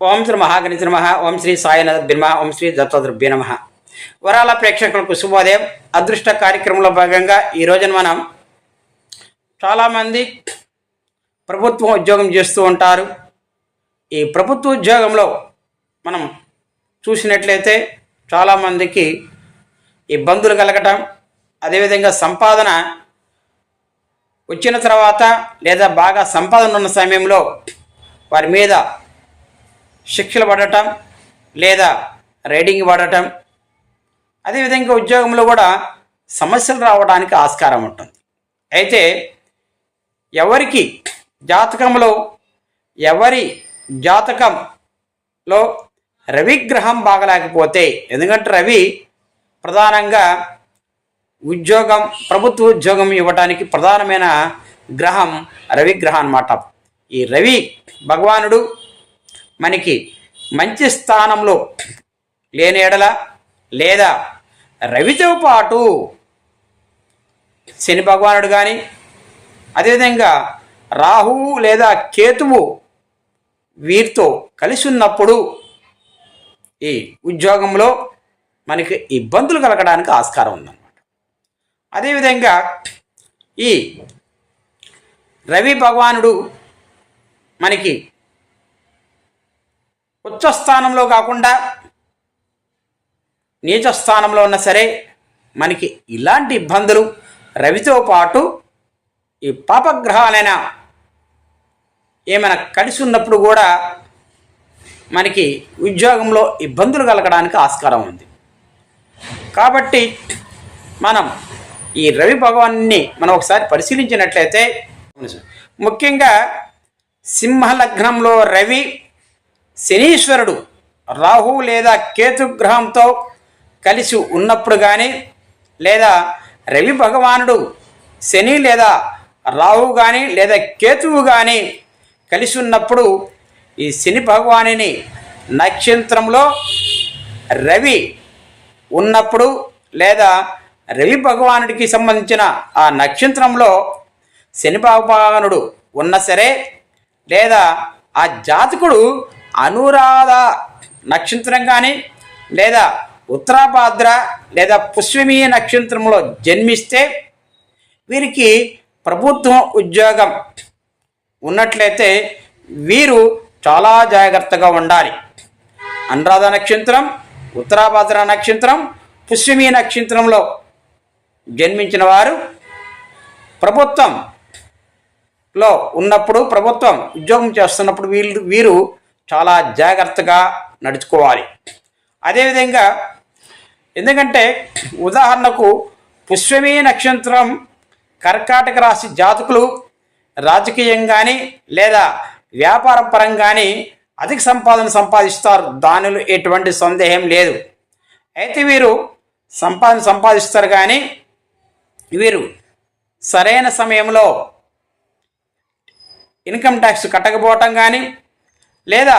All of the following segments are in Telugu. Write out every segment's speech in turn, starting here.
ఓం శ్రీ మహాగణిత నమ ఓం శ్రీ సాయినాథ్ నమ ఓం శ్రీ దత్తాద్రభ్య నమ. వరాల ప్రేక్షకులకు శుభోదయం. అదృష్ట కార్యక్రమంలో భాగంగా ఈ రోజున మనం చాలామంది ప్రభుత్వం ఉద్యోగం చేస్తూ ఉంటారు. ఈ ప్రభుత్వ ఉద్యోగంలో మనం చూసినట్లయితే చాలామందికి ఇబ్బందులు కలగటం అదేవిధంగా సంపాదన వచ్చిన తర్వాత లేదా బాగా సంపాదన ఉన్న సమయంలో వారి మీద శిక్షలు పడటం లేదా రైడింగ్ పడటం. అదేవిధంగా ఉద్యోగంలో కూడా సమస్యలు రావడానికి ఆస్కారం ఉంటుంది. అయితే ఎవరికి జాతకంలో ఎవరి జాతకంలో రవిగ్రహం బాగలేకపోతే ఎందుకంటే రవి ప్రధానంగా ఉద్యోగం ప్రభుత్వ ఉద్యోగం ఇవ్వడానికి ప్రధానమైన గ్రహం రవిగ్రహం అన్నమాట. ఈ రవి భగవానుడు మనకి మంచి స్థానంలో లేని ఎడల లేదా రవితో పాటు శని భగవానుడు కానీ అదేవిధంగా రాహువు లేదా కేతువు వీరితో కలిసి ఉన్నప్పుడు ఈ ఉద్యోగంలో మనకి ఇబ్బందులు కలగడానికి ఆస్కారం ఉందన్నమాట. అదేవిధంగా ఈ రవి భగవానుడు మనకి ఉచ్చ స్థానంలో కాకుండా నీచ స్థానంలో ఉన్నా సరే మనకి ఇలాంటి ఇబ్బందులు రవితో పాటు ఈ పాపగ్రహాలైన ఏమైనా కలిసి ఉన్నప్పుడు కూడా మనకి ఉద్యోగంలో ఇబ్బందులు కలగడానికి ఆస్కారం ఉంది. కాబట్టి మనం ఈ రవి భగవాన్ని మనం ఒకసారి పరిశీలించినట్లయితే ముఖ్యంగా సింహ లగ్నంలో రవి శనీశ్వరుడు రాహు లేదా కేతు గ్రహంతో కలిసి ఉన్నప్పుడు కానీ లేదా రవి భగవానుడు శని లేదా రాహు కానీ లేదా కేతువు కానీ కలిసి ఉన్నప్పుడు ఈ శని భగవానిని నక్షత్రంలో రవి ఉన్నప్పుడు లేదా రవి భగవానుడికి సంబంధించిన ఆ నక్షత్రంలో శని భగవానుడు ఉన్న సరే లేదా ఆ జాతకుడు అనురాధ నక్షత్రం కానీ లేదా ఉత్తరాభాద్ర లేదా పుష్యమీ నక్షత్రంలో జన్మిస్తే వీరికి ప్రభుత్వం ఉద్యోగం ఉన్నట్లయితే వీరు చాలా జాగ్రత్తగా ఉండాలి. అనురాధ నక్షత్రం ఉత్తరాభాద్ర నక్షత్రం పుష్యమీ నక్షత్రంలో జన్మించిన వారు ప్రభుత్వంలో ఉన్నప్పుడు ప్రభుత్వం ఉద్యోగం చేస్తున్నప్పుడు వీళ్ళు వీరు చాలా జాగ్రత్తగా నడుచుకోవాలి. అదేవిధంగా ఎందుకంటే ఉదాహరణకు పుష్యమీ నక్షత్రం కర్కాటక రాశి జాతకులు రాజకీయం కానీ లేదా వ్యాపారం పరంగాని అధిక సంపాదన సంపాదిస్తారు. దానిలో ఎటువంటి సందేహం లేదు. అయితే వీరు సంపాదన సంపాదిస్తారు కానీ వీరు సరైన సమయంలో ఇన్కమ్ ట్యాక్స్ కట్టకపోవటం కానీ లేదా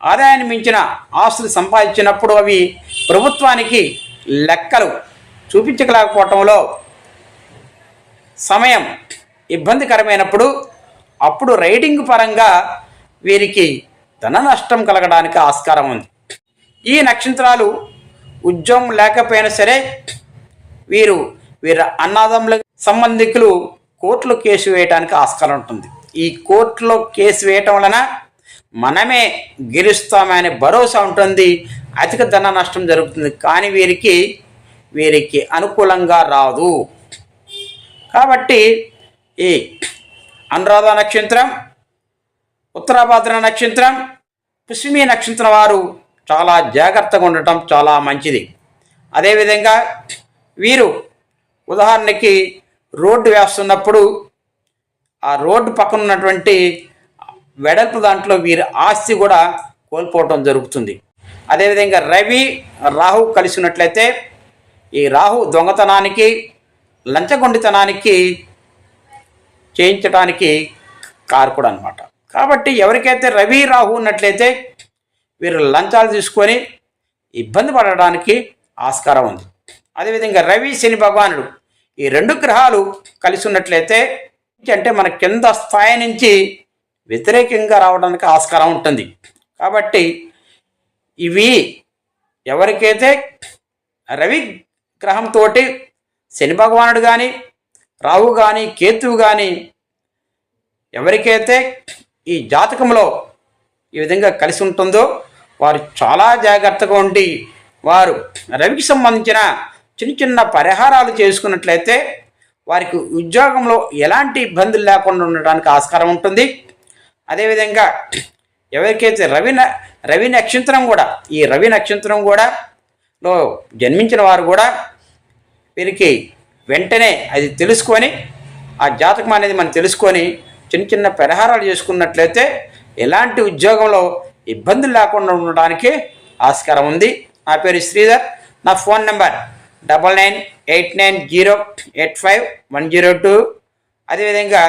ఆదాయాన్ని మించిన ఆస్తులు సంపాదించినప్పుడు అవి ప్రభుత్వానికి లెక్కలు చూపించలేకపోవటంలో సమయం ఇబ్బందికరమైనప్పుడు అప్పుడు రైడింగ్ పరంగా వీరికి ధన నష్టం కలగడానికి ఆస్కారం ఉంది. ఈ నక్షత్రాలు ఉద్యోగం లేకపోయినా సరే వీరు వీరి అన్నాదముల సంబంధికులు కోర్టులో కేసు వేయడానికి ఆస్కారం ఉంటుంది. ఈ కోర్టులో కేసు వేయటం వలన మనమే గెలుస్తామనే భరోసా ఉంటుంది. అధిక ధన నష్టం జరుగుతుంది. కానీ వీరికి వీరికి అనుకూలంగా రాదు. కాబట్టి ఈ అనురాధ నక్షత్రం ఉత్తరాభాద్ర నక్షత్రం పుష్మి నక్షత్రం వారు చాలా జాగ్రత్తగా ఉండటం చాలా మంచిది. అదేవిధంగా వీరు ఉదాహరణకి రోడ్డు వేస్తున్నప్పుడు ఆ రోడ్డు పక్కన ఉన్నటువంటి వెడల్పు దాంట్లో వీరి ఆస్తి కూడా కోల్పోవటం జరుగుతుంది. అదేవిధంగా రవి రాహు కలిసి ఉన్నట్లయితే ఈ రాహు దొంగతనానికి లంచగొండితనానికి చేయించడానికి కారకుడు అనమాట కాబట్టి ఎవరికైతే రవి రాహు ఉన్నట్లయితే వీరు లంచాలు తీసుకొని ఇబ్బంది పడడానికి ఆస్కారం ఉంది. అదేవిధంగా రవి శని భగవానుడు ఈ రెండు గ్రహాలు కలిసి ఉన్నట్లయితే అంటే మన కింద స్థాయి నుంచి వ్యతిరేకంగా రావడానికి ఆస్కారం ఉంటుంది. కాబట్టి ఇవి ఎవరికైతే రవి గ్రహంతో శని భగవానుడు కానీ రాహు కానీ కేతువు కానీ ఎవరికైతే ఈ జాతకంలో ఈ విధంగా కలిసి ఉంటుందో వారు చాలా జాగ్రత్తగా ఉండి వారు రవికి సంబంధించిన చిన్న చిన్న పరిహారాలు చేసుకున్నట్లయితే వారికి ఉద్యోగంలో ఎలాంటి ఇబ్బందులు లేకుండా ఉండడానికి ఆస్కారం ఉంటుంది. అదేవిధంగా ఎవరికైతే రవి న- రవి నక్షత్రం కూడా ఈ రవి నక్షత్రం కూడా లో జన్మించిన వారు కూడా వీరికి వెంటనే అది తెలుసుకొని ఆ జాతకం అనేది మనం తెలుసుకొని చిన్న చిన్న పరిహారాలు చేసుకున్నట్లయితే ఎలాంటి ఉద్యోగంలో ఇబ్బందులు లేకుండా ఉండడానికి ఆస్కారం ఉంది. నా పేరు శ్రీధర్. నా phone number double nine eight nine zero eight five one zero two. అదేవిధంగా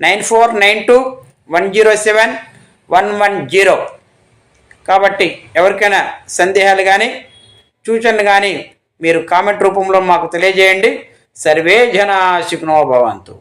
nine four nine two one zero seven one one zero. కాబట్టి ఎవరికైనా సందేహాలు కానీ సూచనలు కానీ మీరు కామెంట్ రూపంలో మాకు తెలియజేయండి. సర్వే జనా సుఖినో భవంతు.